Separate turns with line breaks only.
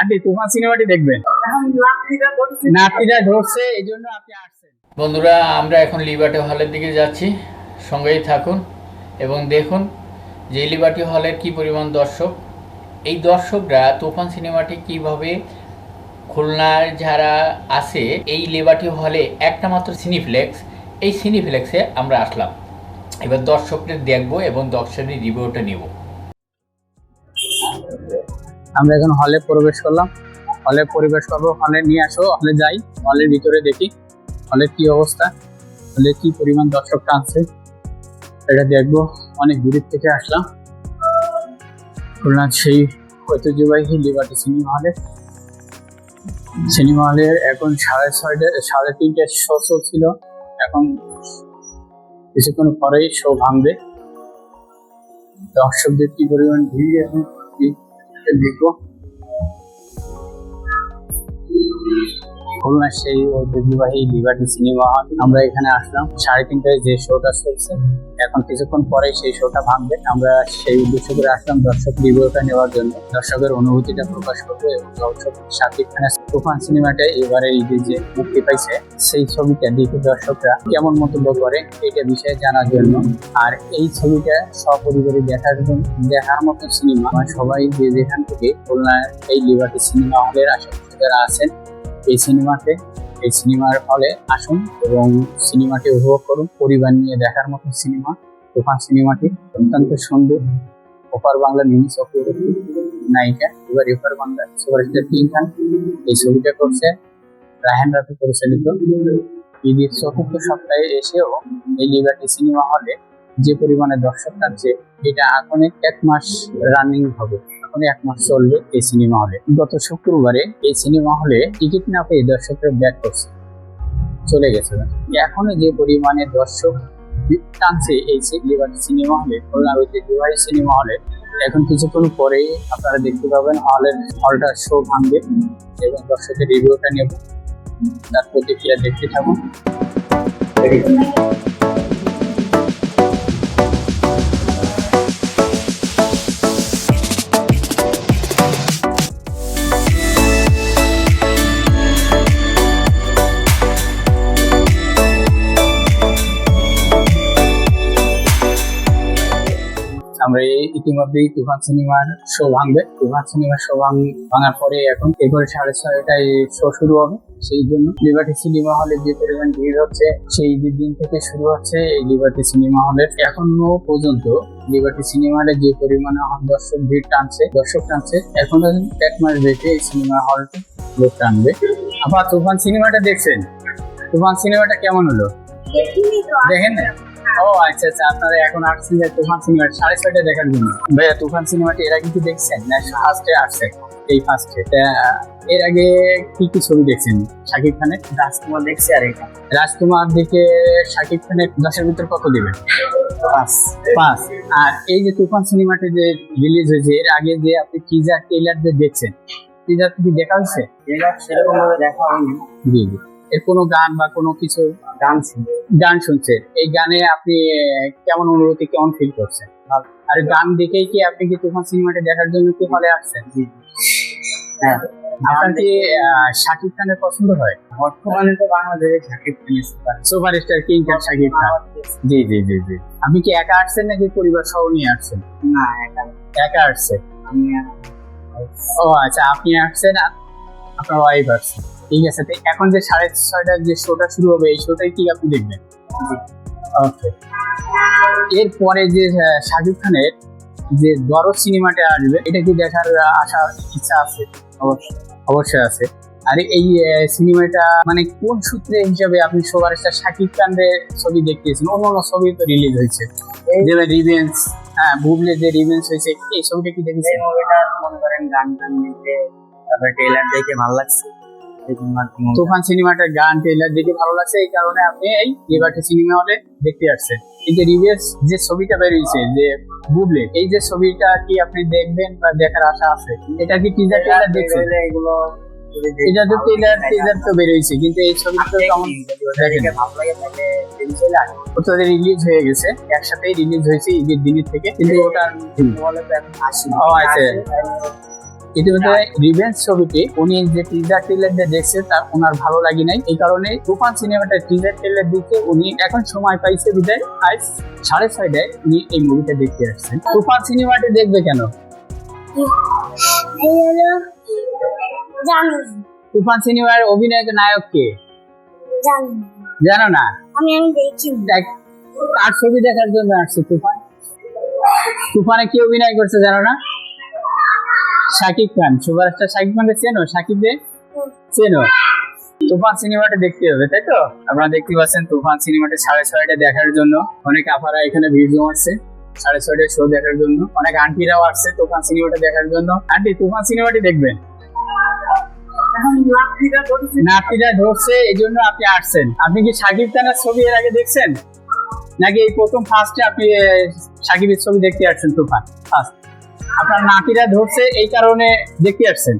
Aunty তুফান সিনেমাটি দেখবেন। নাতিরা ধরছে। এই জন্য আপনি আসছেন।
বন্ধুরা আমরা এখন লিবার্টি হলের দিকে যাচ্ছি। সঙ্গেই থাকুন এবং দেখুন যে লিবার্টি হলের কি পরিমাণ দর্শক। এই দর্শকরা তুফান সিনেমাটি কীভাবে খুলনার যারা আছে এই লিবার্টি হলে একটা মাত্র সিনিফ্লেক্স এই সিনিফ্লেক্সে আমরা আসলাম। এবার দর্শকদের দেখব এবং দর্শকের রিভিউটা নেব।
আমরা এখন হলে প্রবেশ করলাম। হলে প্রবেশ করব হলে নিয়ে আসো হলে যাই হলের ভিতরে দেখি হলের কি অবস্থা হলে কি পরিমাণ দর্শক টানছে এটা দেখব, অনেক দূরের থেকে আসলাম। খুলনার সেই ঐতিহ্যবাহী লিবার্টি সিনেমা হলে সিনেমা হলে এখন সাড়ে ছয়টা, সাড়ে তিনটে শো চলছিল এখন কিছুক্ষণ পরেই শো ভাঙবে। দর্শকদের কি পরিমাণ ভিড় এখন? কি- দেখব খুলনার সেই ঐতিহ্যবাহী লিবার্টি সিনেমা হল আমরা এখানে আসলাম। সাড়ে তিনটায় যে শোটা চলছে, এখন কিছুক্ষণ পরে সেই শোটা ভাঙবে। আমরা সেই উদ্দেশ্য করে আসলাম দর্শক রিভিউটা নেওয়ার জন্য। দর্শকের অনুভূতিটা প্রকাশ করব এবং দর্শক শাকিব খানের তুফান সিনেমাটা এবারে ঈদে যে মুক্তি পাইছে, সেই ছবিটা দেখে দর্শকরা কেমন মন্তব্য করে, এটা বিষয়ে জানার জন্য। আর এই ছবিটা সপরিবারে দেখার জন্য, দেখার মতো সিনেমা সবাই যে যেখান থেকে খুলনার এই লিবার্টি সিনেমা হলের আশেপাশে যারা আছেন এই সিনেমাতে, এই সিনেমার হলে আসুন এবং সিনেমাটি উপভোগ করুন। পরিবার নিয়ে দেখার মতো সিনেমা তুফান সিনেমাটি অত্যন্ত সুন্দর। ওপার বাংলা মিনি চক্রবর্তী নায়িকা এবার এপার বাংলা। সুপারস্টার কিং খান এই ছবিটা করছে। রায়হান রাফি পরিচালিত। ঈদের চতুর্থ সপ্তাহে এসেও এই লিবার্টি সিনেমা হলে যে পরিমাণে দর্শক থাকছে, এটা এখন এক মাস রানিং হবে। এখন এক মাস চলবে এই সিনেমা হলে গত শুক্রবারে এই সিনেমা হলে টিকিট না পেয়ে দর্শকরা ব্যাক করছে। চলে গেছে। এখনও যে পরিমাণে দর্শক টানছে এই লিবার্টি সিনেমা হলে খুলনার ঐতিহ্যবাহী সিনেমা হলে এখন কিছুক্ষণ পরেই আপনারা দেখতে পাবেন হলের হলটা শো ভাঙবে এবং দর্শকের রিভিউটা নেব। তার প্রতিক্রিয়া দেখতে থাকুন। আমরা এই ইতিমধ্যেই তুফান সিনেমার শো ভাঙবে। তুফান সিনেমার শো ভাঙার পরে এখন এরপরে সাড়ে ছয়টায় শো শুরু হবে। সেই জন্য লিবার্টি সিনেমা হলে যে পরিমাণ ভিড় হচ্ছে সেই দিন থেকে শুরু হচ্ছে এই লিবার্টি সিনেমা হলের এখনও পর্যন্ত লিবার্টি সিনেমা হলে যে পরিমাণে দর্শক ভিড় টানছে দর্শক টানছে এখনও এক মাস বেশি এই সিনেমা হলটি লোক টানবে। আবার তুফান সিনেমাটা দেখছেন? তুফান সিনেমাটা কেমন হলো? দেখেন না? ও আচ্ছা আচ্ছা আপনারা এখন আসছেন যে তুফান সিনেমা সাড়ে ছয়টা দেখার জন্য। ভাইয়া তুফান সিনেমাটি এর আগে কি দেখছেন? না ফার্স্টে আসছে। এই ফার্স্টে এর আগে কি কি ছবি দেখছেন? শাকিব খানের?
রাজকুমার দেখছি আর এটা।
রাজকুমার দিকে শাকিব খানের দশের ভিতর কত দিবেন
পাঁচ।
পাঁচ। আর এই যে তুফান সিনেমাটা যে রিলিজ হয়েছে এর আগে যে আপনি টিজার ট্রেলার যে দেখছেন টিজার কি দেখা হয়েছে?
সেরকম ভাবে দেখা হয়নি।
জি জি। এর কোনো গান বা কোনো কিছু
গান ছিল
গান শুনছেন এই গানে আপনি কেমন অনুভূতি কেমন ফিল করছেন? আর গান দেখেই কি আপনি কি তুফান সিনেমাটা দেখার জন্য কি হলে আসছেন?
হ্যাঁ।
আপনার কি শাকিব খানের পছন্দ হয়?
বর্তমানে তো বাংলাদেশে সাকিব খানের super
super star king Khan Shakib Khan. জি জি জি জি। আপনি কি একা আসছেন নাকি পরিবার সহ নিয়ে আসছেন?
না এটা
একা আসছেন? ও আচ্ছা আপনি আসছেন আপনার ওয়াইফ আসছেন। ঠিক আছে তো এখন যে সাড়ে ছয়টার যে শোটা শুরু হবে এই শোটাই কি আপনি দেখবেন? ওকে এরপরে যে শাকিব খানের যে দরদ সিনেমাটা আসবে এটা কি দেখার আশা ইচ্ছা আছে? অবশ্যই। অবশ্যই আছে। আর এই সিনেমাটা মানে কোন সূত্রে হিসাবে আপনি সবার শাকিব খানের ছবি দেখতেছেন অন্য অন্য ছবি তো রিলিজ হয়েছে। যেমন রিভেন্স হ্যাঁ বুবলে যে রিভেন্স হয়েছে এই ছবিটা কি
এই
দেখেছেন
মুভিটা মনে করেন গান টান দেখে তারপরে ট্রেলার দেখে ভালো লাগছে।
তুফান সিনেমাটার গান ট্রেলার দেখে ভালো লাগছে এই কারণে আপনি এই লিবার্টি সিনেমা হলে দেখতে আসছেন। কিন্তু রিভিউস যে ছবিটা বেরিয়েছে যে বুবলে এই যে ছবিটা কি আপনি দেখবেন বা দেখার আশা আছে? এটা কি টিজার ট্রেলার দেখছেন?
এগুলো
এটা তো ট্রেলার
লাগে,
তো কিন্তু এই ছবিটা তো কেমন
দেখি, যদি ওটা দেখে ভালো লাগে।
ওটা রিলিজ হয়ে গেছে একসাথেই রিলিজ হয়েছে ঈদের দিনের থেকে কিন্তু ওটা
বলে তো এখন আসি
ও, আচ্ছা। ইতিমধ্যে রিভেঞ্জ ছবিটি উনি যে টিজার ট্রেলার দেখছে তা ওনার ভালো লাগে নাই। এই কারণে তুফান সিনেমাটা টিজার ট্রেলার দিতে উনি এখন সময় পাইছে বিদায়। আজ সাড়ে ছয়টায় উনি এই মুভিটা দেখতে আসছেন। তুফান সিনেমাটি দেখবে কেন? তুফান সিনেমার অভিনয় নায়ক কে?
জানো
না।
আমি দেখ
কার ছবি দেখার জন্য আসছে তুফান। তুফানে কি অভিনয় করছে জানো না? শাকিব খান সুপারস্টার শাকিব খানকে চেনো? শাকিব দে চেনো? তুফান সিনেমাটা দেখতে হবে তাই তো? আপনারা দেখতে পাচ্ছেন তুফান সিনেমাটা সাড়ে ছয়টা দেখার জন্য। অনেক আপারা এখানে ভিড় জমাচ্ছে সাড়ে ছয়টায় শো দেখার জন্য। অনেক আন্টিরাও আসছে তুফান সিনেমাটা দেখার জন্য। আন্টি তুফান সিনেমাটি দেখবেন। নাতিটা ধরছে এই জন্য আপনি আসছেন। আপনি কি সাকিব খানের ছবি এর আগে দেখছেন? নাকি এই প্রথম ফার্স্টে আপনি সাকিবের ছবি দেখতে আসছেন তুফান? ফার্স্ট আপনার নাতিরা ধরছে এই কারণে দেখতে আসছেন।